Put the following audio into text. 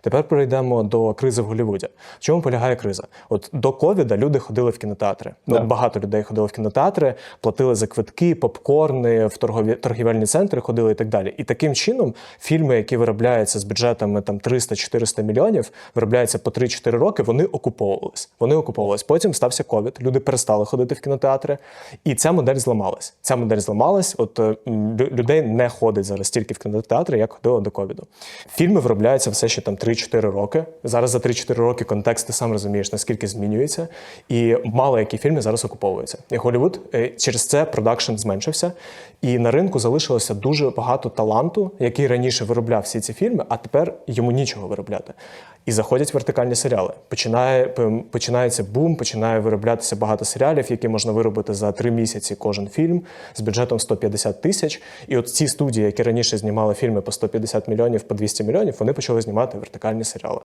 Тепер перейдемо до кризи в Голлівуді. В чому полягає криза? От до ковіда люди ходили в кінотеатри. Да. От багато людей ходили в кінотеатри, платили за квитки, попкорни, в торгові торгівельні центри ходили і так далі. І таким чином фільми, які виробляються з бюджетами там 300-400 мільйонів, виробляються по 3-4 роки, вони окуповувались. Вони окуповувались. Потім стався ковід, люди перестали ходити в кінотеатри, і ця модель зламалась. Ця модель зламалась. От е, людей не ходить зараз стільки в кінотеатри, як ходило до ковіду. Фільми виробляються все ще там 3-4 роки. Зараз за 3-4 роки контекст ти сам розумієш, наскільки змінюється, і мало які фільми зараз окуповуються. І Голлівуд е, через це продакшн зменшився, і на ринку залишилося дуже багато таланту, який раніше виробляв всі ці фільми, а тепер йому нічого виробляти. І заходять вертикальні серіали. Починає починається бум, починає вироблятися багато серіалів, які можна виробити за три місяці кожен фільм з бюджетом 150 тисяч. І от ці студії, які раніше знімали фільми по 150 мільйонів, по 200 мільйонів, вони почали знімати вертикальні серіали.